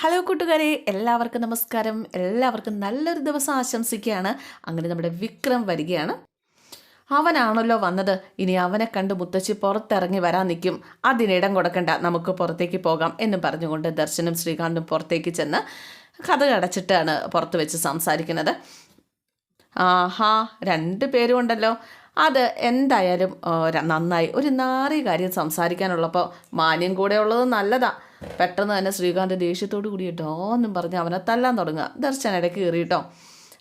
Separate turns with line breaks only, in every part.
Hello കൂട്ടുകാരെ എല്ലാവർക്കും നമസ്കാരം. എല്ലാവർക്കും നല്ലൊരു ദിവസം ആശംസിക്കുകയാണ്. അങ്ങനെ നമ്മുടെ വിക്രം വരികയാണ്. അവനാണല്ലോ വന്നത്. ഇനി അവനെ കണ്ട് മുത്തശ്ശി പുറത്തിറങ്ങി വരാൻ നിൽക്കും. അതിനിടം കൊടുക്കണ്ട. നമുക്ക് പുറത്തേക്ക് പോകാം എന്ന് പറഞ്ഞുകൊണ്ട് ദർശനും ശ്രീകാന്തും പുറത്തേക്ക് ചെന്ന് കഥ അടച്ചിട്ടാണ് പുറത്ത് വെച്ച് സംസാരിക്കുന്നത്. ആഹാ രണ്ട് പേരും ഉണ്ടല്ലോ. അത് എന്തായാലും നന്നായി. ഒരു നാറി കാര്യം സംസാരിക്കാനുള്ളപ്പോൾ മാന്യം കൂടെ ഉള്ളത് നല്ലതാ. പെട്ടെന്ന് തന്നെ ശ്രീകാന്ത് ദേഷ്യത്തോടു കൂടി കേട്ടോ എന്നും പറഞ്ഞ് അവനെ തല്ലാൻ തുടങ്ങുക. ദർശൻ ഇടയ്ക്ക് കയറിയിട്ടോ.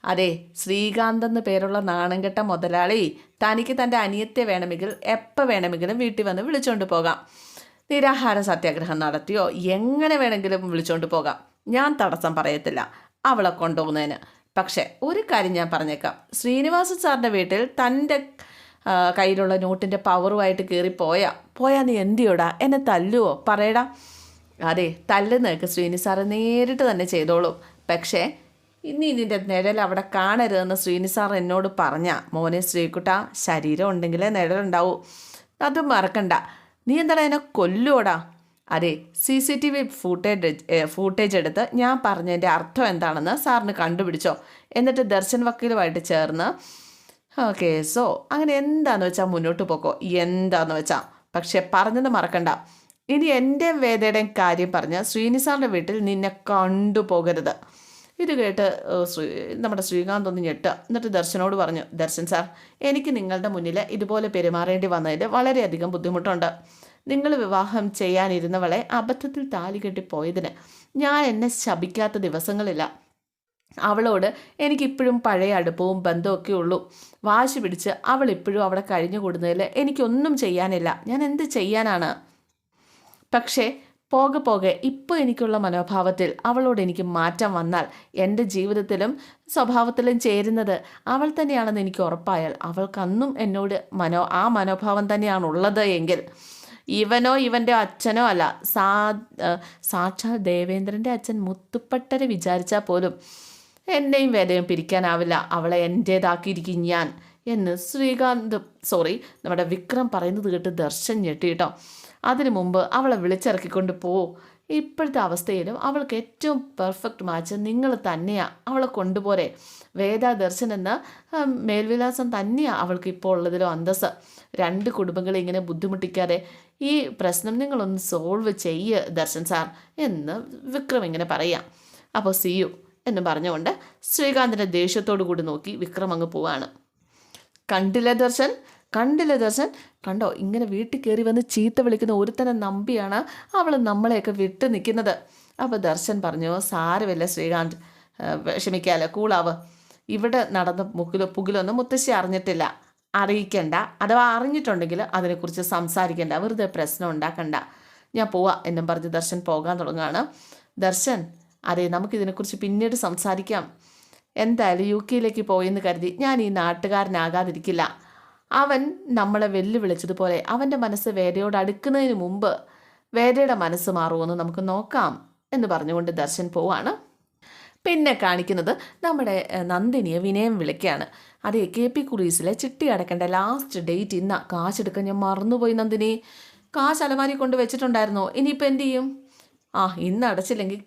അതെ ശ്രീകാന്ത് എന്ന് പേരുള്ള നാണംകെട്ട മുതലാളി തനിക്ക് തന്റെ അനിയത്തെ വേണമെങ്കിൽ എപ്പോൾ വേണമെങ്കിലും വീട്ടിൽ വന്ന് വിളിച്ചുകൊണ്ട് പോകാം. നിരാഹാര സത്യാഗ്രഹം നടത്തിയോ? എങ്ങനെ വേണമെങ്കിലും വിളിച്ചുകൊണ്ട് പോകാം. ഞാൻ തടസ്സം പറയത്തില്ല. അവളെ കൊണ്ടുപോകുന്നതിന്. പക്ഷേ ഒരു കാര്യം ഞാൻ പറഞ്ഞേക്കാം. ശ്രീനിവാസൻ സാറിന്റെ വീട്ടിൽ തന്റെ കയ്യിലുള്ള നോട്ടിന്റെ പവറുമായിട്ട് കയറി പോയാ പോയാ നീ എന്തിയോടാ? എന്നെ തല്ലുവോ? പറയടാ. അതെ തല്ലുന്നതൊക്കെ ശ്രീനി സാറ് നേരിട്ട് തന്നെ ചെയ്തോളൂ. പക്ഷേ ഇനി ഇതിന്റെ നിഴൽ അവിടെ കാണരുതെന്ന് ശ്രീനി സാർ എന്നോട് പറഞ്ഞ മോനെ ശ്രീകുട്ട ശരീരം ഉണ്ടെങ്കിലേ നിഴലുണ്ടാവൂ. അതും മറക്കണ്ട. നീ എന്താണ് എന്നെ കൊല്ലുവോടാ? അതെ C C T V footage footage എടുത്ത് ഞാൻ പറഞ്ഞതിന്റെ അർത്ഥം എന്താണെന്ന് സാറിന് കണ്ടുപിടിച്ചോ. എന്നിട്ട് ദർശൻ വക്കീലുമായിട്ട് ചേർന്ന് സോ അങ്ങനെ എന്താന്ന് വെച്ചാൽ മുന്നോട്ട് പോക്കോ? എന്താന്ന് വെച്ചാൽ പക്ഷെ പറഞ്ഞത് മറക്കണ്ട. ഇനി എന്റെയും വേദയുടെയും കാര്യം പറഞ്ഞ് ശ്രീനിസാറിന്റെ വീട്ടിൽ നിന്നെ കണ്ടുപോകരുത്. ഇത് കേട്ട് ശ്രീ നമ്മുടെ ശ്രീകാന്ത് ഒന്ന് ഞെട്ടുക എന്നിട്ട് ദർശനോട് പറഞ്ഞു ദർശൻ സാർ എനിക്ക് നിങ്ങളുടെ മുന്നിൽ ഇതുപോലെ പെരുമാറേണ്ടി വന്നതിൽ വളരെയധികം ബുദ്ധിമുട്ടുണ്ട്. നിങ്ങൾ വിവാഹം ചെയ്യാനിരുന്നവളെ അബദ്ധത്തിൽ താലി കെട്ടിപ്പോയതിന് ഞാൻ എന്നെ ശപിക്കാത്ത ദിവസങ്ങളില്ല. അവളോട് എനിക്കിപ്പോഴും പഴയ അടുപ്പവും ബന്ധമൊക്കെ ഉള്ളൂ. വാശി പിടിച്ച് അവൾ ഇപ്പോഴും അവിടെ കഴിഞ്ഞു കൂടുന്നതിൽ എനിക്കൊന്നും ചെയ്യാനില്ല. ഞാൻ എന്ത് ചെയ്യാനാണ്? പക്ഷേ പോകെ പോകെ ഇപ്പോൾ എനിക്കുള്ള മനോഭാവത്തിൽ അവളോട് എനിക്ക് മാറ്റം വന്നാൽ എന്റെ ജീവിതത്തിലും സ്വഭാവത്തിലും ചേരുന്നത് അവൾ തന്നെയാണെന്ന് എനിക്ക് ഉറപ്പായാൽ അവൾക്കന്നും എന്നോട് മനോ ആ മനോഭാവം തന്നെയാണുള്ളത് എങ്കിൽ ഇവനോ ഇവന്റെ അച്ഛനോ അല്ല. സാ സാക്ഷാൽ ദേവേന്ദ്രന്റെ അച്ഛൻ മുത്തുപ്പട്ടരെ വിചാരിച്ചാൽ പോലും എന്നെയും വേദയും പിരിക്കാനാവില്ല. അവളെ എന്റേതാക്കിയിരിക്കും ഞാൻ എന്ന് ശ്രീകാന്ത് സോറി നമ്മുടെ വിക്രം പറയുന്നത് കേട്ട് ദർശൻ ഞെട്ടിട്ടോ അതിനു മുമ്പ് അവളെ വിളിച്ചിറക്കിക്കൊണ്ട് പോ ഇപ്പോഴത്തെ അവസ്ഥയിലും അവൾക്ക് ഏറ്റവും പെർഫെക്റ്റ് മാച്ച് നിങ്ങൾ തന്നെയാണ് അവളെ കൊണ്ടുപോരെ. വേദ എന്ന മേൽവിലാസം തന്നെയാണ് അവൾക്ക് ഇപ്പോൾ ഉള്ളതിലോ അന്തസ് രണ്ട് കുടുംബങ്ങളെ ഇങ്ങനെ ബുദ്ധിമുട്ടിക്കാതെ ഈ പ്രശ്നം നിങ്ങളൊന്ന് സോൾവ് ചെയ്യ് ദർശൻ സാർ എന്ന് വിക്രം ഇങ്ങനെ പറയാം. അപ്പോൾ സി യു എന്ന് പറഞ്ഞുകൊണ്ട് ശ്രീകാന്തിന്റെ ദേഷ്യത്തോടു കൂടി നോക്കി വിക്രം അങ്ങ് പോവാണ്. കണ്ടില്ല ദർശൻ? കണ്ടില്ല ദർശൻ? കണ്ടോ? ഇങ്ങനെ വീട്ടിൽ കയറി വന്ന് ചീത്ത വിളിക്കുന്ന ഒരുത്തനെ നമ്പിയാണ് അവൾ നമ്മളെയൊക്കെ വിട്ട് നിൽക്കുന്നത്. അപ്പോൾ ദർശൻ പറഞ്ഞു സാരമില്ല ശ്രീകാന്ത്. ആ, വിഷമിക്കാലോ കൂളാവ്. ഇവിടെ നടന്ന മുക്കിലോ പുകിലൊന്നും മുത്തശ്ശി അറിഞ്ഞിട്ടില്ല. അറിയിക്കണ്ട. അഥവാ അറിഞ്ഞിട്ടുണ്ടെങ്കിൽ അതിനെക്കുറിച്ച് സംസാരിക്കണ്ട. വെറുതെ പ്രശ്നം ഉണ്ടാക്കണ്ട. ഞാൻ പോവാ എന്നും പറഞ്ഞ് ദർശൻ പോകാൻ തുടങ്ങുകയാണ്. ദർശൻ അതെ നമുക്കിതിനെക്കുറിച്ച് പിന്നീട് സംസാരിക്കാം. എന്തായാലും യു കെയിലേക്ക് പോയെന്ന് കരുതി ഞാൻ ഈ നാട്ടുകാരനാകാതിരിക്കില്ല. അവൻ നമ്മളെ വെല്ലുവിളിച്ചതുപോലെ അവന്റെ മനസ്സ് വേദയോട് അടുക്കുന്നതിന് മുമ്പ് വേദയുടെ മനസ്സ് മാറുമെന്ന് നമുക്ക് നോക്കാം എന്ന് പറഞ്ഞുകൊണ്ട് ദർശൻ പോവാണ്. പിന്നെ കാണിക്കുന്നത് നമ്മുടെ നന്ദിനിയെ വിനയം വിളിക്കുകയാണ് അതേ കെ പി കുറീസിലെ ചിട്ടി അടക്കേണ്ട ലാസ്റ്റ് ഡേറ്റ് ഇന്ന. കാശെടുക്കാൻ ഞാൻ മറന്നുപോയി നന്ദിനി. കാശ് അലമാരി കൊണ്ട് വെച്ചിട്ടുണ്ടായിരുന്നോ? ഇനിയിപ്പോൾ എന്ത് ചെയ്യും? ആ ഇന്ന് അടച്ചില്ലെങ്കിൽ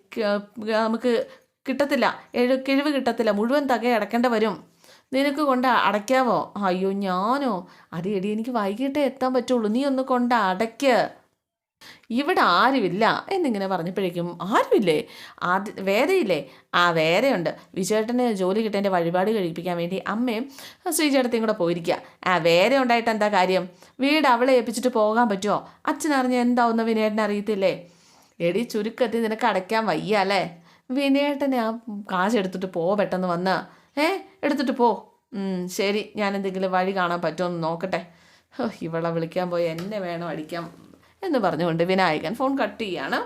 നമുക്ക് കിട്ടത്തില്ല. എഴു കിഴിവ് കിട്ടത്തില്ല. മുഴുവൻ തകയടക്കേണ്ട വരും. നിനക്ക് കൊണ്ട് അടയ്ക്കാവോ? അയ്യോ ഞാനോ? അത് എടി എനിക്ക് വൈകിട്ടേ എത്താൻ പറ്റുള്ളൂ. നീ ഒന്ന് കൊണ്ട് അടയ്ക്ക്. ഇവിടെ ആരുമില്ല എന്നിങ്ങനെ പറഞ്ഞപ്പോഴേക്കും ആരുമില്ലേ? ആദ്യ വേദയില്ലേ? ആ വേദയുണ്ട്. വിജയേട്ടന് ജോലി കിട്ടേന്റെ വഴിപാട് കഴിപ്പിക്കാൻ വേണ്ടി അമ്മയും ശ്രീചേട്ടത്തെയും കൂടെ പോയിരിക്കുക ആ വേദ ഉണ്ടായിട്ട് എന്താ കാര്യം? വീട് അവളെ ഏൽപ്പിച്ചിട്ട് പോകാൻ പറ്റുമോ എന്താ എന്താവുന്ന വിനയേട്ടനെ അറിയത്തില്ലേ? എടി ചുരുക്കത്തിൽ നിനക്ക് അടയ്ക്കാൻ വയ്യ അല്ലേ? വിനയേട്ടനെ ആ കാശെടുത്തിട്ട് പോ പെട്ടെന്ന് വന്ന്. ഏ എടുത്തിട്ട് പോ. ശരി. ഞാൻ എന്തെങ്കിലും വഴി കാണാൻ പറ്റുമോ എന്ന് നോക്കട്ടെ. ഇവളെ വിളിക്കാൻ പോയി എന്നെ വേണം അടിക്കാൻ എന്ന് പറഞ്ഞുകൊണ്ട് വിനായകൻ ഫോൺ കട്ട് ചെയ്യാണ്.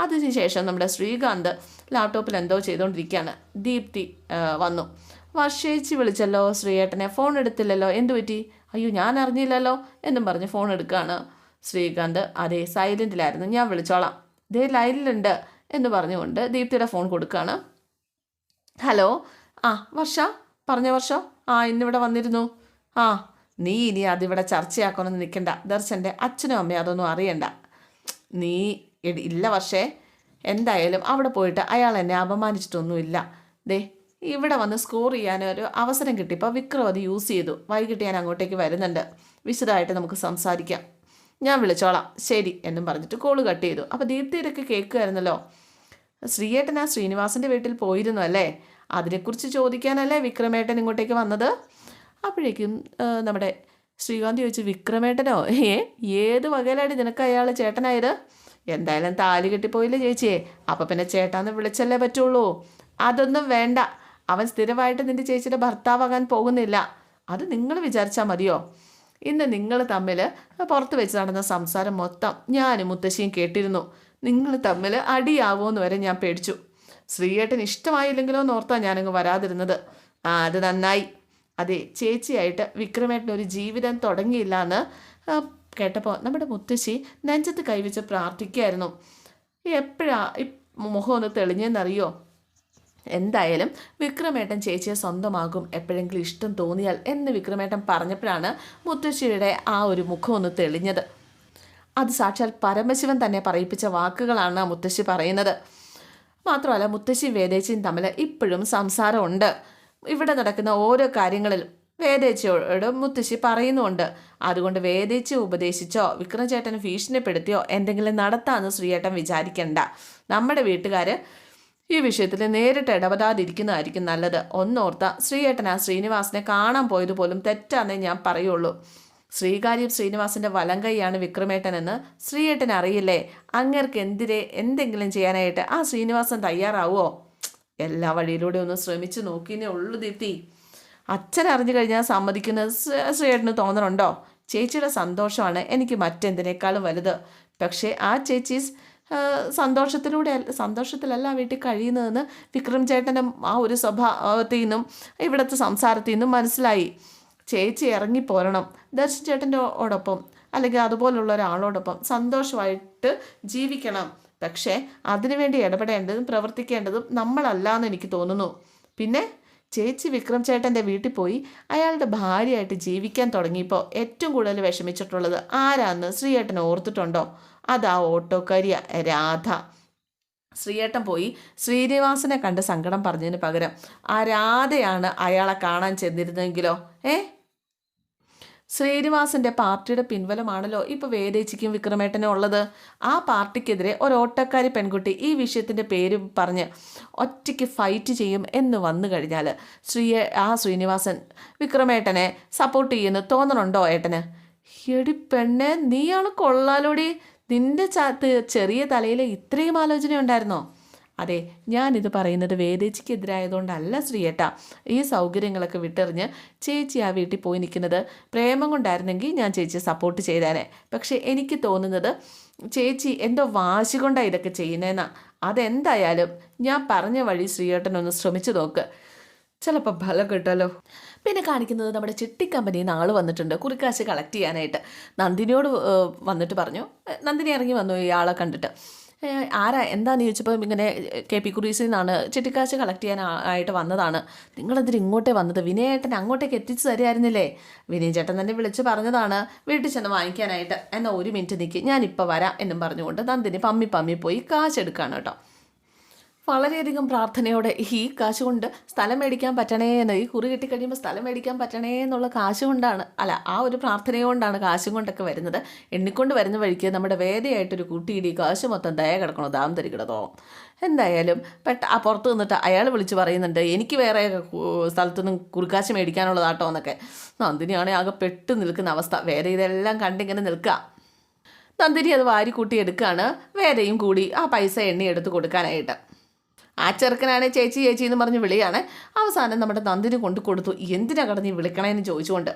അതിനുശേഷം നമ്മുടെ ശ്രീകാന്ത് ലാപ്ടോപ്പിൽ എന്തോ ചെയ്തുകൊണ്ടിരിക്കുകയാണ്. ദീപ്തി വന്നു. വർഷേച്ചി വിളിച്ചല്ലോ ശ്രീയേട്ടനെ ഫോൺ എടുത്തില്ലല്ലോ. എന്തു പറ്റി? അയ്യോ ഞാൻ അറിഞ്ഞില്ലല്ലോ എന്നും പറഞ്ഞ് ഫോൺ എടുക്കുകയാണ് ശ്രീകാന്ത്. അതെ സൈലന്റിലായിരുന്നു ഞാൻ വിളിച്ചോളാം. ദേ ലൈനിലുണ്ട് എന്ന് പറഞ്ഞുകൊണ്ട് ദീപ്തിയുടെ ഫോൺ കൊടുക്കുകയാണ്. ഹലോ. ആ വർഷ പറഞ്ഞ വർഷ. ആ ഇന്നിവിടെ വന്നിരുന്നു. ആ നീ ഇനി അതിവിടെ ചർച്ചയാക്കണമെന്ന് നിൽക്കണ്ട. ദർശന്റെ അച്ഛനും അമ്മയും അതൊന്നും അറിയണ്ട. നീ ഇല്ല പക്ഷേ എന്തായാലും അവിടെ പോയിട്ട് അയാൾ എന്നെ അപമാനിച്ചിട്ടൊന്നുമില്ല. ദേ ഇവിടെ വന്ന് സ്കോർ ചെയ്യാൻ ഒരു അവസരം കിട്ടിയപ്പോൾ വിക്രം അത് യൂസ് ചെയ്തു. വൈകിട്ട് ഞാൻ അങ്ങോട്ടേക്ക് വരുന്നുണ്ട്. വിശദമായിട്ട് നമുക്ക് സംസാരിക്കാം. ഞാൻ വിളിച്ചോളാം. ശരി എന്നും പറഞ്ഞിട്ട് കോൾ കട്ട് ചെയ്തു. അപ്പോൾ ദീപ്തിയിലൊക്കെ കേൾക്കുമായിരുന്നല്ലോ ശ്രീയേട്ടൻ ആ ശ്രീനിവാസിന്റെ വീട്ടിൽ പോയിരുന്നു അല്ലേ? അതിനെക്കുറിച്ച് ചോദിക്കാനല്ലേ വിക്രമേട്ടൻ ഇങ്ങോട്ടേക്ക് വന്നത്? അപ്പോഴേക്കും നമ്മുടെ ശ്രീകാന്ത് ചോദിച്ചു വിക്രമേട്ടനോ? ഏ ഏത് വകയിലാണ് നിനക്ക് അയാൾ ചേട്ടനായത്? എന്തായാലും താലി കെട്ടിപ്പോയില്ലേ ചേച്ചിയെ? അപ്പം പിന്നെ ചേട്ടാന്ന് വിളിച്ചല്ലേ പറ്റുള്ളൂ. അതൊന്നും വേണ്ട. അവൻ സ്ഥിരമായിട്ട് നിന്റെ ചേച്ചിയുടെ ഭർത്താവാകാൻ പോകുന്നില്ല. അത് നിങ്ങൾ വിചാരിച്ചാൽ മതിയോ? ഇന്ന് നിങ്ങൾ തമ്മിൽ പുറത്ത് വെച്ച് നടന്ന സംസാരം മൊത്തം ഞാനും മുത്തശ്ശിയും കേട്ടിരുന്നു. നിങ്ങൾ തമ്മിൽ അടിയാവുമെന്ന് വരെ ഞാൻ പേടിച്ചു. ശ്രീയേട്ടൻ ഇഷ്ടമായില്ലെങ്കിലോ എന്ന് ഓർത്താ ഞാനങ്ങ് വരാതിരുന്നത്. ആ അത് നന്നായി. അതെ ചേച്ചിയായിട്ട് വിക്രമേട്ടൻ ഒരു ജീവിതം തുടങ്ങിയില്ല എന്ന് കേട്ടപ്പോൾ നമ്മുടെ മുത്തശ്ശി നെഞ്ചത്ത് കൈവച്ച് പ്രാർത്ഥിക്കുകയായിരുന്നു. എപ്പോഴാ മുഖം ഒന്ന് തെളിഞ്ഞെന്നറിയോ? എന്തായാലും വിക്രമേട്ടൻ ചേച്ചിയെ സ്വന്തമാകും. എപ്പോഴെങ്കിലും ഇഷ്ടം തോന്നിയാൽ എന്ന് വിക്രമേട്ടൻ പറഞ്ഞപ്പോഴാണ് മുത്തശ്ശിയുടെ ആ ഒരു മുഖം ഒന്ന് തെളിഞ്ഞത്. അത് സാക്ഷാൽ പരമശിവൻ തന്നെ പറയിപ്പിച്ച വാക്കുകളാണ് മുത്തശ്ശി പറയുന്നത്. മാത്രമല്ല മുത്തശ്ശിയും വേദേച്ചിയും തമ്മിൽ ഇപ്പോഴും സംസാരമുണ്ട്. ഇവിടെ നടക്കുന്ന ഓരോ കാര്യങ്ങളിലും വേദേച്ചിയോട് മുത്തശ്ശി പറയുന്നുണ്ട് അതുകൊണ്ട് വേദേച്ചി ഉപദേശിച്ചോ വിക്രംചേട്ടൻ ഭീഷണിപ്പെടുത്തിയോ എന്തെങ്കിലും നടത്താമെന്ന് ശ്രീയേട്ടൻ വിചാരിക്കണ്ട. നമ്മുടെ വീട്ടുകാർ ഈ വിഷയത്തിൽ നേരിട്ട് ഇടപെടാതിരിക്കുന്നതായിരിക്കും നല്ലത്. ഒന്നോർത്ത ശ്രീയേട്ടൻ ആ ശ്രീനിവാസിനെ കാണാൻ പോയതുപോലും തെറ്റാന്നേ ഞാൻ പറയുള്ളൂ. ശ്രീകാര്യം ശ്രീനിവാസിന്റെ വലം കൈയാണ് വിക്രമേട്ടനെന്ന് ശ്രീയേട്ടൻ അറിയില്ലേ? അങ്ങേർക്ക് എന്തിരെ എന്തെങ്കിലും ചെയ്യാനായിട്ട് ആ ശ്രീനിവാസൻ തയ്യാറാവോ? എല്ലാ വഴിയിലൂടെ ഒന്ന് ശ്രമിച്ചു നോക്കിയേ ഉള്ളു ദീപ്തി. അച്ഛൻ അറിഞ്ഞു കഴിഞ്ഞാൽ സമ്മതിക്കുന്നത് ശ്രീ- ശ്രീയേട്ടന് തോന്നണുണ്ടോ ചേച്ചിയുടെ സന്തോഷമാണ് എനിക്ക് മറ്റെന്തിനേക്കാളും വലുത്. പക്ഷേ ആ ചേച്ചി സന്തോഷത്തിലൂടെ സന്തോഷത്തിലല്ല വീട്ടിൽ കഴിയുന്നതെന്ന് വിക്രം ചേട്ടന്റെ ആ ഒരു സ്വഭാവത്തിൽ നിന്നും ഇവിടുത്തെ സംസാരത്തിൽ നിന്നും മനസ്സിലായി. ചേച്ചി ഇറങ്ങി പോരണം. ദർശൻ ചേട്ടന്റെ ഓടൊപ്പം അല്ലെങ്കിൽ അതുപോലുള്ള ഒരാളോടൊപ്പം സന്തോഷമായിട്ട് ജീവിക്കണം. പക്ഷേ അതിനുവേണ്ടി ഇടപെടേണ്ടതും പ്രവർത്തിക്കേണ്ടതും നമ്മളല്ല എന്ന് എനിക്ക് തോന്നുന്നു. പിന്നെ ചേച്ചി വിക്രം ചേട്ടന്റെ വീട്ടിൽ പോയി അയാളുടെ ഭാര്യയായിട്ട് ജീവിക്കാൻ തുടങ്ങിയപ്പോൾ ഏറ്റവും കൂടുതൽ വിഷമിച്ചിട്ടുള്ളത് ആരാന്ന് ശ്രീയേട്ടൻ ഓർത്തിട്ടുണ്ടോ? അതാ ഓട്ടോക്കാരിയ രാധ. ശ്രീയേട്ടൻ പോയി ശ്രീനിവാസനെ കണ്ട് സങ്കടം പറഞ്ഞതിന് പകരം ആ രാധയാണ് അയാളെ കാണാൻ ചെന്നിരുന്നെങ്കിലോ ഏ? ശ്രീനിവാസന്റെ പാർട്ടിയുടെ പിൻവലമാണല്ലോ ഇപ്പൊ വേദേച്ചിക്കും വിക്രമേട്ടനും ഉള്ളത്. ആ പാർട്ടിക്കെതിരെ ഒരു ഓട്ടക്കാരി പെൺകുട്ടി ഈ വിഷയത്തിന്റെ പേര് പറഞ്ഞ് ഒറ്റയ്ക്ക് ഫൈറ്റ് ചെയ്യും എന്ന് വന്നു കഴിഞ്ഞാൽ ശ്രീയെ ആ ശ്രീനിവാസൻ വിക്രമേട്ടനെ സപ്പോർട്ട് ചെയ്യുന്നു. തോന്നണുണ്ടോ ഏട്ടന്? എടി പെണ്ണെ നീയാണ് കൊള്ളാലോടി. നിന്റെ ചാത്ത് ചെറിയ തലയിൽ ഇത്രയും ആലോചന ഉണ്ടായിരുന്നോ അതെ ഞാനിത് പറയുന്നത് വേദേച്ചിക്കെതിരായതുകൊണ്ടല്ല ശ്രീയേട്ട. ഈ സൗകര്യങ്ങളൊക്കെ വിട്ടെറിഞ്ഞ് ചേച്ചി ആ വീട്ടിൽ പോയി നിൽക്കുന്നത് പ്രേമം കൊണ്ടായിരുന്നെങ്കിൽ ഞാൻ ചേച്ചിയെ സപ്പോർട്ട് ചെയ്തേനെ. പക്ഷേ എനിക്ക് തോന്നുന്നത് ചേച്ചി എന്തോ വാശി കൊണ്ടാണ് ഇതൊക്കെ ചെയ്യുന്നതെന്നാ അതെന്തായാലും ഞാൻ പറഞ്ഞ വഴി ശ്രീയേട്ടനൊന്ന് ശ്രമിച്ചു നോക്ക്. ചിലപ്പോൾ ഫലം കിട്ടുമല്ലോ പിന്നെ കാണിക്കുന്നത് നമ്മുടെ ചിട്ടി കമ്പനിയിൽ നിന്ന് ആൾ വന്നിട്ടുണ്ട് കുറിക്കാശ് കളക്ട് ചെയ്യാനായിട്ട്. നന്ദിനിയോട് വന്നിട്ട് പറഞ്ഞു. നന്ദിനി ഇറങ്ങി വന്നു ഇയാളെ കണ്ടിട്ട്. ആരാ? എന്താന്ന് ചോദിച്ചപ്പോൾ ഇങ്ങനെ കെ. പി. കുറീസിൽ നിന്നാണ് ചിട്ടിക്കാശ് കളക്ട് ചെയ്യാൻ ആയിട്ട് വന്നതാണ്. നിങ്ങളെന്തിന് ഇങ്ങോട്ടേ വന്നത്? വിനയേട്ടൻ അങ്ങോട്ടേക്ക് എത്തിച്ചു തരുമായിരുന്നില്ലേ വിനയ ചേട്ടൻ തന്നെ വിളിച്ച് പറഞ്ഞതാണ് വീട്ടിൽ ചെന്ന് വാങ്ങിക്കാനായിട്ട്. എന്നാൽ ഒരു മിനിറ്റ് നിൽക്കി ഞാനിപ്പോൾ വരാം എന്നും പറഞ്ഞുകൊണ്ട് നന്ദിനി പമ്മി പമ്മി പോയി കാശ് എടുക്കുകയാണ് കേട്ടോ. വളരെയധികം പ്രാർത്ഥനയോടെ ഈ കാശ് കൊണ്ട് സ്ഥലം മേടിക്കാൻ പറ്റണേ എന്ന് ഈ കുറി കിട്ടി കഴിയുമ്പോൾ സ്ഥലം മേടിക്കാൻ പറ്റണേ എന്നുള്ള കാശ് കൊണ്ടാണ് അല്ല ആ ഒരു പ്രാർത്ഥനയോണ്ടാണ് കാശും കൊണ്ടൊക്കെ വരുന്നത്. എണ്ണിക്കൊണ്ട് വരുന്ന വഴിക്ക് നമ്മുടെ വേദയായിട്ടൊരു കൂട്ടിയിടി കാശ് മൊത്തം ദയ കിടക്കണോ ദാം തരികിടതോ എന്തായാലും പെട്ട ആ പുറത്ത് നിന്നിട്ട് അയാൾ വിളിച്ച് പറയുന്നുണ്ട് എനിക്ക് വേറെ സ്ഥലത്തുനിന്നും കുറുക്കാശ് മേടിക്കാനുള്ളതാട്ടോ എന്നൊക്കെ. നന്ദിനിയാണെങ്കിൽ ആകെ പെട്ട് നിൽക്കുന്ന അവസ്ഥ. വേറെ ഇതെല്ലാം കണ്ടിങ്ങനെ നിൽക്കുക നന്ദിനി അത് വാരിക്കൂട്ടി എടുക്കുകയാണ് വേറെയും കൂടി ആ പൈസ എണ്ണി എടുത്ത് കൊടുക്കാനായിട്ട്. ആ ചെറുക്കനാണ് ചേച്ചി ചേച്ചി എന്ന് പറഞ്ഞ് വിളിയാണ്. അവസാനം നമ്മുടെ നന്ദിനി കൊണ്ട് കൊടുത്തു. എന്തിനാ കടന്ന് വിളിക്കണേന്ന് ചോദിച്ചുകൊണ്ട്.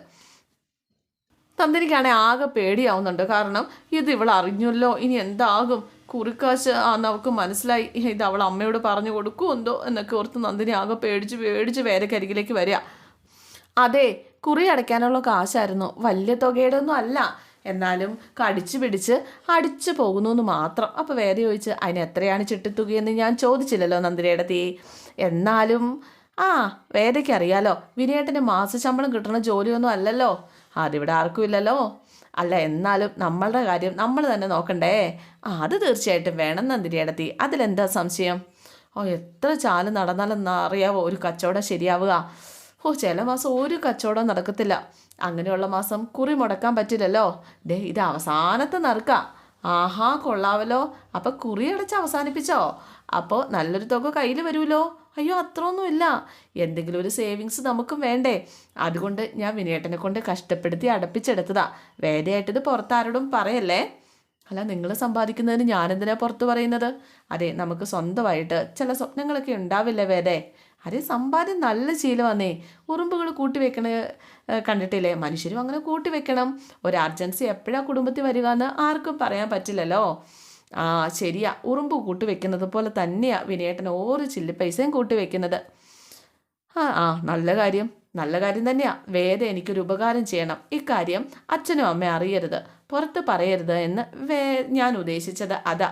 നന്ദിനിക്കാണെ ആകെ പേടിയാവുന്നുണ്ട്. കാരണം ഇത് ഇവൾ അറിഞ്ഞല്ലോ. ഇനി എന്താകും? കുറിക്കാശ് ആന്ന് അവൾക്ക് മനസ്സിലായി. ഇത് അവൾ അമ്മയോട് പറഞ്ഞു കൊടുക്കുമെന്തോ എന്നൊക്കെ ഓർത്ത് നന്ദിനി ആകെ പേടിച്ച് പേടിച്ച് വേരക്കരികിലേക്ക് വരിക. അതെ കുറി അടയ്ക്കാനുള്ള കാശായിരുന്നു. വലിയ തുകയുടെ ഒന്നും അല്ല. എന്നാലും കടിച്ചു പിടിച്ച് അടിച്ചു പോകുന്നു എന്ന് മാത്രം. അപ്പോൾ വേറെ ചോദിച്ച് അതിന് എത്രയാണ് ചിട്ടിത്തുകയെന്ന് ഞാൻ ചോദിച്ചില്ലല്ലോ നന്ദിരേടത്തി എന്നാലും ആ വേദയ്ക്ക് അറിയാലോ മാസ മാസശമ്പളം കിട്ടുന്ന ജോലിയൊന്നും അല്ലല്ലോ. അതിവിടെ ആർക്കും ഇല്ലല്ലോ. അല്ല എന്നാലും നമ്മളുടെ കാര്യം നമ്മൾ തന്നെ നോക്കണ്ടേ. ആ അത് തീർച്ചയായിട്ടും വേണം നന്ദിനിയടത്തി. അതിലെന്താ സംശയം? ഓ എത്ര ചാൽ നടന്നാലെന്ന് അറിയാവോ ഒരു കച്ചവടം ശരിയാവുക. ഓ ചില മാസം ഒരു കച്ചവടം നടക്കത്തില്ല. അങ്ങനെയുള്ള മാസം കുറി മുടക്കാൻ പറ്റില്ലല്ലോ. ഡേ ഇത് അവസാനത്തെ നറുക്ക. ആഹാ കൊള്ളാവല്ലോ. അപ്പം കുറി അടച്ച് അവസാനിപ്പിച്ചോ? അപ്പോൾ നല്ലൊരു തുക കയ്യിൽ വരുമല്ലോ. അയ്യോ അത്രയൊന്നുമില്ല എന്തെങ്കിലും ഒരു സേവിങ്സ് നമുക്കും വേണ്ടേ. അതുകൊണ്ട് ഞാൻ വിനയേട്ടനെ കൊണ്ട് കഷ്ടപ്പെടുത്തി അടപ്പിച്ചെടുത്തതാ. വേദയായിട്ടിത് പുറത്താരോടും പറയല്ലേ? അല്ല നിങ്ങൾ സമ്പാദിക്കുന്നതിന് ഞാനെന്തിനാ പുറത്ത് പറയുന്നത്? അതെ നമുക്ക് സ്വന്തമായിട്ട് ചില സ്വപ്നങ്ങളൊക്കെ ഉണ്ടാവില്ലേ വേദേ? അതെ സമ്പാദ്യം നല്ല ശീലമാന്നേ ഉറുമ്പുകൾ കൂട്ടി വെക്കണ കണ്ടിട്ടില്ലേ? മനുഷ്യരും അങ്ങനെ കൂട്ടി വെക്കണം. ഒരു അർജൻസി എപ്പോഴാ കുടുംബത്തിൽ വരിക എന്ന് ആർക്കും പറയാൻ പറ്റില്ലല്ലോ. ആ ശരിയാ. ഉറുമ്പ് കൂട്ടി വെക്കുന്നത് പോലെ തന്നെയാ വിനയേട്ടൻ ഓരോ ചില്ലി പൈസയും കൂട്ടി വെക്കുന്നത്. ആ ആ നല്ല കാര്യം. നല്ല കാര്യം തന്നെയാ. വേദ എനിക്കൊരു ഉപകാരം ചെയ്യണം. ഇക്കാര്യം അച്ഛനും അമ്മയും അറിയരുത്. പുറത്ത് പറയരുത് എന്ന് വേ ഞാൻ ഉദ്ദേശിച്ചത് അതാ.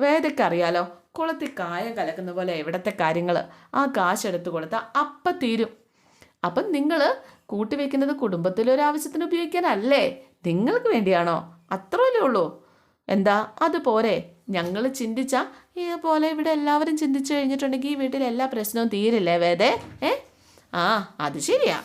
വേദയ്ക്ക് അറിയാലോ. കുളത്തിൽ കായം കലക്കുന്ന പോലെ ഇവിടുത്തെ കാര്യങ്ങൾ ആ കാശ് എടുത്തു കൊടുത്താൽ അപ്പം തീരും. അപ്പം നിങ്ങൾ കൂട്ടിവെക്കുന്നത് കുടുംബത്തിലൊരാവശ്യത്തിന് ഉപയോഗിക്കാനല്ലേ? നിങ്ങൾക്ക് വേണ്ടിയാണോ? അത്രയല്ലേ ഉള്ളൂ. എന്താ? അത് പോരെ ഞങ്ങൾ ചിന്തിച്ച പോലെ ഇവിടെ എല്ലാവരും ചിന്തിച്ചു കഴിഞ്ഞിട്ടുണ്ടെങ്കിൽ ഈ വീട്ടിൽ എല്ലാ പ്രശ്നവും തീരില്ലേ വേദേ? ഏ? ആ അത് ശരിയാ.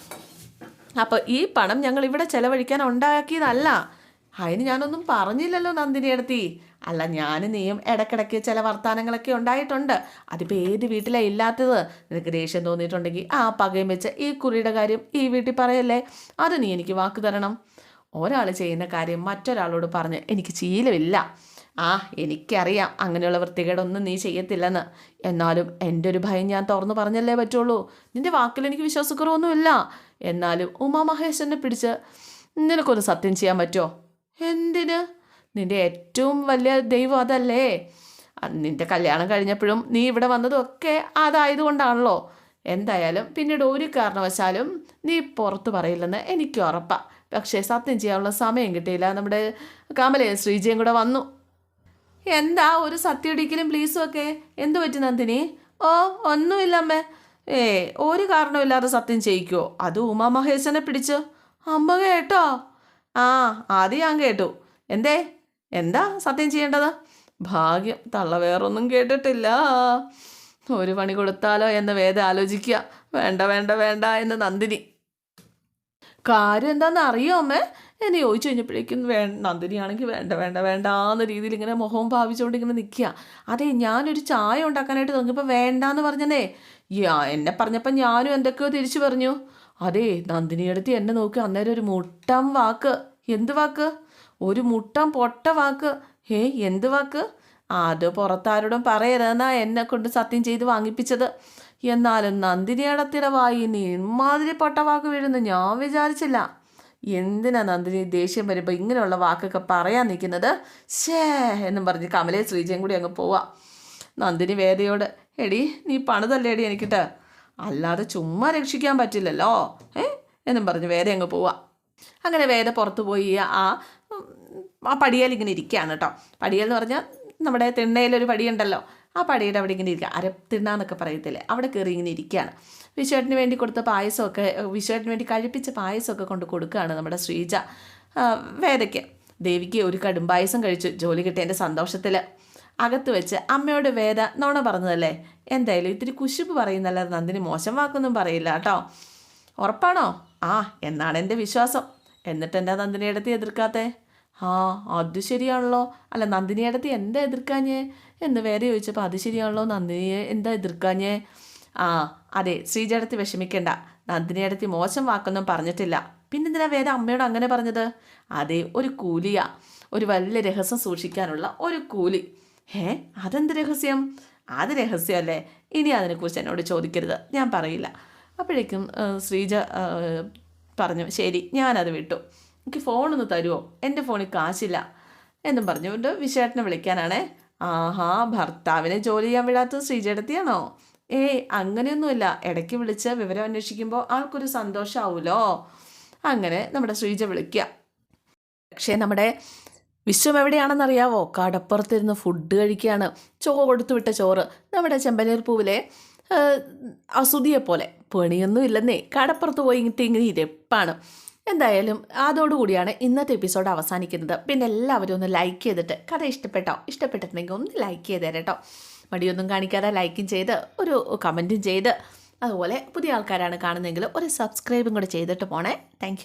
അപ്പോൾ ഈ പണം ഞങ്ങൾ ഇവിടെ ചെലവഴിക്കാൻ ഉണ്ടാക്കിയതല്ല. അതിന് ഞാനൊന്നും പറഞ്ഞില്ലല്ലോ നന്ദിനി അടുത്തി അല്ല ഞാൻ നീയും ഇടയ്ക്കിടയ്ക്ക് ചില വർത്തമാനങ്ങളൊക്കെ ഉണ്ടായിട്ടുണ്ട്. അതിപ്പോൾ ഏത് വീട്ടിലാണ് ഇല്ലാത്തത്? നിനക്ക് ദേഷ്യം തോന്നിയിട്ടുണ്ടെങ്കിൽ ആ പകയും വെച്ച് ഈ കുറിയുടെ കാര്യം ഈ വീട്ടിൽ പറയല്ലേ? അത് നീ എനിക്ക് വാക്ക് തരണം. ഒരാൾ ചെയ്യുന്ന കാര്യം മറ്റൊരാളോട് പറഞ്ഞ് എനിക്ക് ശീലമില്ല. ആ എനിക്കറിയാം അങ്ങനെയുള്ള വൃത്തികേടൊന്നും നീ ചെയ്യത്തില്ലെന്ന്. എന്നാലും എന്റെ ഒരു ഭയം ഞാൻ തുറന്നു പറഞ്ഞല്ലേ പറ്റുള്ളൂ. നിന്റെ വാക്കിൽ എനിക്ക് വിശ്വാസക്കുറവൊന്നുമില്ല. എന്നാലും ഉമാ മഹേശ്വരനെ പിടിച്ച് നിനക്കൊന്ന് സത്യം ചെയ്യാൻ പറ്റുമോ? എന്തിന്? നിന്റെ ഏറ്റവും വലിയ ദൈവം അതല്ലേ? നിന്റെ കല്യാണം കഴിഞ്ഞപ്പോഴും നീ ഇവിടെ വന്നതും ഒക്കെ അതായതുകൊണ്ടാണല്ലോ. എന്തായാലും പിന്നീട് ഒരു കാരണവശാലും നീ പുറത്ത് പറയില്ലെന്ന് എനിക്ക് ഉറപ്പാണ് പക്ഷേ സത്യം ചെയ്യാനുള്ള സമയം കിട്ടിയില്ല. നമ്മുടെ കമലയും ശ്രീജയും കൂടെ വന്നു. എന്താ ഒരു സത്യം സത്യടിക്കലും പ്ലീസും ഒക്കെ എന്തു പറ്റി നന്ദിനി? ഓ ഒന്നുമില്ല അമ്മേ ഏ ഒരു കാരണമില്ലാതെ സത്യം ചെയ്യിക്കുമോ അത് ഉമാ മഹേശനെ പിടിച്ച്. അമ്മ കേട്ടോ? ആ ആദ്യം ഞാൻ കേട്ടു. എന്തേ? എന്താ സത്യം ചെയ്യേണ്ടത്? ഭാഗ്യം. തള്ള വേറൊന്നും കേട്ടിട്ടില്ല. ഒരു പണി കൊടുത്താലോ എന്ന് വേദ ആലോചിക്കുക. വേണ്ട വേണ്ട വേണ്ട എന്ന് നന്ദിനി. കാര്യം എന്താണെന്ന് അറിയോ അമ്മേ? എന്ന് ചോദിച്ചു കഴിഞ്ഞപ്പോഴേക്കും വേ നന്ദിനിയാണെങ്കിൽ വേണ്ട വേണ്ട വേണ്ട എന്ന രീതിയിൽ ഇങ്ങനെ മുഖവും ഭാവിച്ചുകൊണ്ട് ഇങ്ങനെ നിൽക്കുക. അതെ ഞാനൊരു ചായ ഉണ്ടാക്കാനായിട്ട് തുടങ്ങിയപ്പോൾ വേണ്ടാന്ന് പറഞ്ഞതേ. യാ എന്നെ പറഞ്ഞപ്പോൾ ഞാനും എന്തൊക്കെയോ തിരിച്ചു പറഞ്ഞു. അതെ നന്ദിനിയെടുത്ത് എന്നെ നോക്കി അന്നേരം ഒരു മുട്ടം വാക്ക്. എന്ത് വാക്ക്? ഒരു മുട്ടം പൊട്ട വാക്ക്. ഹേ എന്ത് വാക്ക്? അത് പുറത്താരോടും പറയരുതെന്നാ എന്നെ കൊണ്ട് സത്യം ചെയ്ത് വാങ്ങിപ്പിച്ചത്. എന്നാലും നന്ദിനിയുടെ തിരവായി നീ ഇമാതിരി പൊട്ട വാക്ക് വീഴുന്നു. ഞാൻ വിചാരിച്ചില്ല. എന്തിനാ നന്ദിനി ദേഷ്യം വരുമ്പോൾ ഇങ്ങനെയുള്ള വാക്കൊക്കെ പറയാൻ നിൽക്കുന്നത്? ഷേ എന്നും പറഞ്ഞ് കമലെ ശ്രീജയും കൂടി അങ്ങ് പോവാം. നന്ദിനി വേദയോട് എടി നീ പണിതല്ലേടി എനിക്കിട്ട്? അല്ലാതെ ചുമ്മാ രക്ഷിക്കാൻ പറ്റില്ലല്ലോ. ഏ എന്നും പറഞ്ഞ് വേദ അങ്ങ് പോവാം. അങ്ങനെ വേദ പുറത്തു പോയി. ആ ആ പടിയേൽ ഇങ്ങനെ ഇരിക്കുകയാണ് കേട്ടോ. പടിയേൽ എന്ന് പറഞ്ഞാൽ നമ്മുടെ തിണ്ണയിലൊരു പടിയുണ്ടല്ലോ. ആ പടിയുടെ അവിടെ ഇങ്ങനെ ഇരിക്കുക അര തിണ്ണാന്നൊക്കെ പറയത്തില്ലേ? അവിടെ കയറി ഇങ്ങനെ ഇരിക്കുകയാണ് വിശ്വേട്ടിന് വേണ്ടി കൊടുത്ത പായസമൊക്കെ വിശ്വേട്ടിന് വേണ്ടി കഴിപ്പിച്ച പായസമൊക്കെ കൊണ്ട് കൊടുക്കുകയാണ് നമ്മുടെ ശ്രീജ. വേദയ്ക്ക്. ദേവിക്ക് ഒരു കടും പായസം കഴിച്ചു. ജോലി കിട്ടിയതിന്റെ സന്തോഷത്തിൽ അകത്ത് വെച്ച് അമ്മയോട് വേദ നോണ പറഞ്ഞതല്ലേ? എന്തായാലും ഇത്തിരി കുശുപ്പ് പറയുന്നല്ലാതെ നന്ദിനി മോശം വാക്കൊന്നും പറയില്ല കേട്ടോ. ഉറപ്പാണോ? ആ എന്നാണ് എന്റെ വിശ്വാസം. എന്നിട്ട് എന്താ എടുത്ത് എതിർക്കാത്തേ? ആ അത് ശരിയാണല്ലോ. അല്ല നന്ദിനിയടത്ത് എന്താ എതിർക്കാഞ്ഞേ? എന്ന് വേറെ ചോദിച്ചപ്പോൾ അത് ശരിയാണല്ലോ നന്ദിനിയെ എന്താ എതിർക്കാഞ്ഞേ? ആ അതെ ശ്രീജടത്തി വിഷമിക്കണ്ട. നന്ദിനിയടത്തി മോശം വാക്കൊന്നും പറഞ്ഞിട്ടില്ല. പിന്നെന്തിനാ വേറെ അമ്മയോട് അങ്ങനെ പറഞ്ഞത്? അതെ ഒരു കൂലിയാ. ഒരു വലിയ രഹസ്യം സൂക്ഷിക്കാനുള്ള ഒരു കൂലി. ഏ അതെന്ത് രഹസ്യം? അത് രഹസ്യമല്ലേ? ഇനി അതിനെക്കുറിച്ച് എന്നോട് ചോദിക്കരുത്. ഞാൻ പറയില്ല. അപ്പോഴേക്കും ശ്രീജ പറഞ്ഞു ശരി ഞാനത് വിട്ടു. എനിക്ക് ഫോണൊന്ന് തരുമോ എന്റെ ഫോണിൽ കാശില്ല. എന്നും പറഞ്ഞുകൊണ്ട് വിശേഷനെ വിളിക്കാനാണേ. ആഹാ ഭർത്താവിനെ ജോലി ചെയ്യാൻ വിടാത്തത് ശ്രീചേടത്തിയാണോ ഏയ് അങ്ങനെയൊന്നുമില്ല. ഇടയ്ക്ക് വിളിച്ച് വിവരം അന്വേഷിക്കുമ്പോൾ ആൾക്കൊരു സന്തോഷമാവുമല്ലോ അങ്ങനെ നമ്മുടെ ശ്രീജ വിളിക്കുക പക്ഷേ നമ്മുടെ വിശ്വം എവിടെയാണെന്നറിയാവോ? കടപ്പുറത്തിരുന്ന് ഫുഡ് കഴിക്കുകയാണ് ചോ കൊടുത്തു വിട്ട ചോറ്. നമ്മുടെ ചെമ്പനീർ പൂവിലെ അസുതിയെ പോലെ പണിയൊന്നും ഇല്ലെന്നേ കടപ്പുറത്ത് പോയി ഇങ്ങനത്തെ ഇങ്ങനെ ഇരപ്പാണ്. എന്തായാലും അതോടുകൂടിയാണ് ഇന്നത്തെ എപ്പിസോഡ് അവസാനിക്കുന്നത്. പിന്നെ എല്ലാവരും ഒന്ന് ലൈക്ക് ചെയ്തിട്ട് കഥ ഇഷ്ടപ്പെട്ടോ? ഇഷ്ടപ്പെട്ടിട്ടുണ്ടെങ്കിൽ ഒന്ന് ലൈക്ക് ചെയ്തേരെ കേട്ടോ മടിയൊന്നും കാണിക്കാതെ ലൈക്കും ചെയ്ത് ഒരു കമന്റും ചെയ്ത് അതുപോലെ പുതിയ ആൾക്കാരാണ് കാണുന്നതെങ്കിൽ ഒരു സബ്സ്ക്രൈബും കൂടെ ചെയ്തിട്ട് പോണേ. താങ്ക്